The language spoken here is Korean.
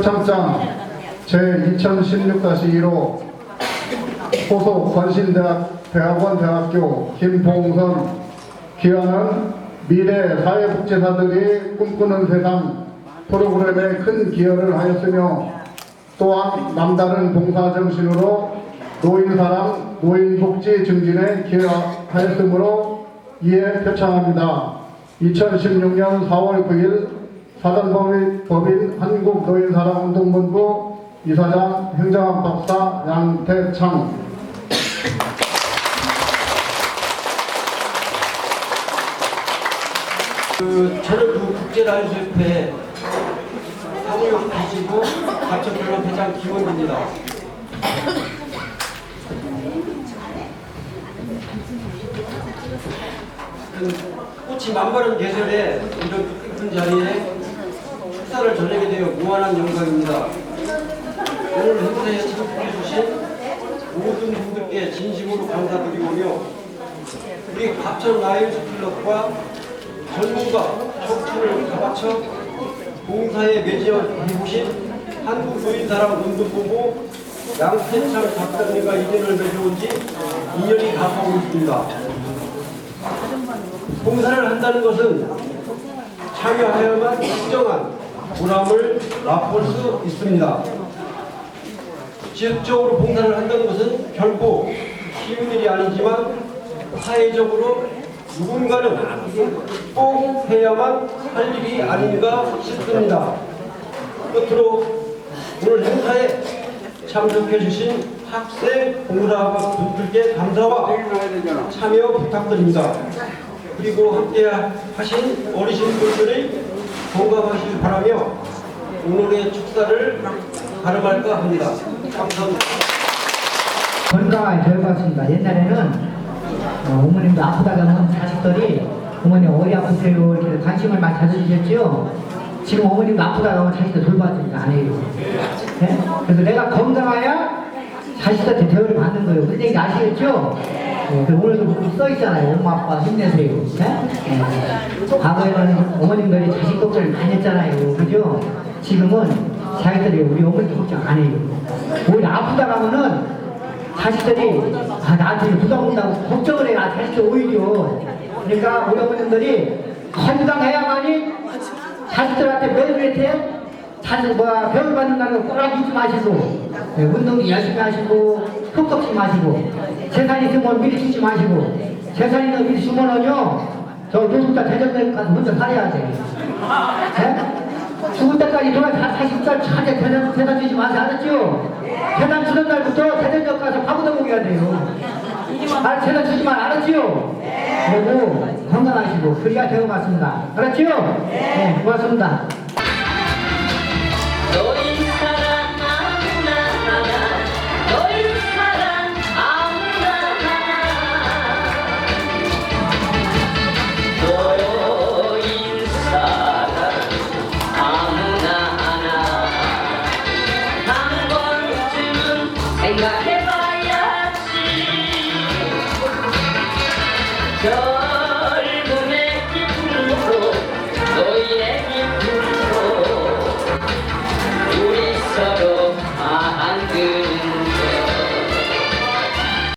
표창장 제2016-1호 소속 건신대학 대학원 대학교 김봉선 기아는 미래 사회복지사들이 꿈꾸는 세상 프로그램에 큰 기여를 하였으며 또한 남다른 봉사 정신으로 노인사랑 노인복지 증진에 기여하였으므로 이에 표창합니다. 2016년 4월 9일 사단법인 법인 한국노인사랑운동본부 이사장 행정학 박사 양태창 그 저는 그 국제라이브협회 사무용 기지부 가천별로 회장 김원입니다. 그 꽃이 만바른 계절에 이런 깊은 자리에 축사를 전하게 되어 무한한 영광입니다. 오늘 행사에 참석해 주신 모든 분들께 진심으로 감사드리고요. 우리 갑천 라이브 클럽과 전문가 청춘을 가바쳐 봉사에 매진해보신 한국 노인사랑 운동본부 양태창 박사님과 인연을 맺어온 지 2년이 가까우고 있습니다. 봉사를 한다는 것은 참여하여만 특정한 보람을 맛볼 수 있습니다. 지역적으로 봉사를 한다는 것은 결코 쉬운 일이 아니지만 사회적으로 누군가는 꼭 해야만 할 일이 아닌가 싶습니다. 끝으로 오늘 행사에 참석해 주신 학생 봉사 분들께 감사와 참여 부탁드립니다. 그리고 함께 하신 어르신 분들이 건강하시길 바라며 오늘의 축사를 가름할까 합니다. 감사합니다. 것 같습니다. 옛날에는 어, 어머님도 아프다 가면 자식들이 어머님 어디 아프세요 이렇게 관심을 많이 가져주셨죠. 지금 어머님도 아프다 가면 자식들 돌봐주니까 안 해요. 네? 그래서 내가 건강해야 자식들한테 대우를 받는 거예요. 근데 이게 아시겠죠? 네, 그 오늘도 거기 써 있잖아요. 엄마 아빠 힘내세요. 네? 네. 과거에는 어머님들이 자식 걱정을 많이 했잖아요. 그죠? 지금은 자식들이 우리 어머니 걱정 안 해요. 오히려 아프다 가면은 자식들이 아, 나한테 부담 온다고 걱정을 해요. 아, 자식들 오히려. 그러니까 우리 어머님들이 건강해야만이 자식들한테 매일 이렇게 자식 뭐야 배울 받는다는 거 꼬라지 잊지 마시고 네, 운동도 열심히 하시고 속 썩지 마시고 재산 있으면 미리 주지 마시고 재산 있는 거 미리 주면은요 저 노숙자 대전까지 먼저 살아야 돼. 네? 죽을 때까지 돌아 다 40살 차게 대단, 대단 주지 마세요. 알았죠? 대단 주는 날부터 대전역 가서 밥부터 먹여야 돼요. 아, 대단 주지만 알았지요? 그리고 건강하시고 그래야 되고 맞습니다. 알았지요? 네, 고맙습니다.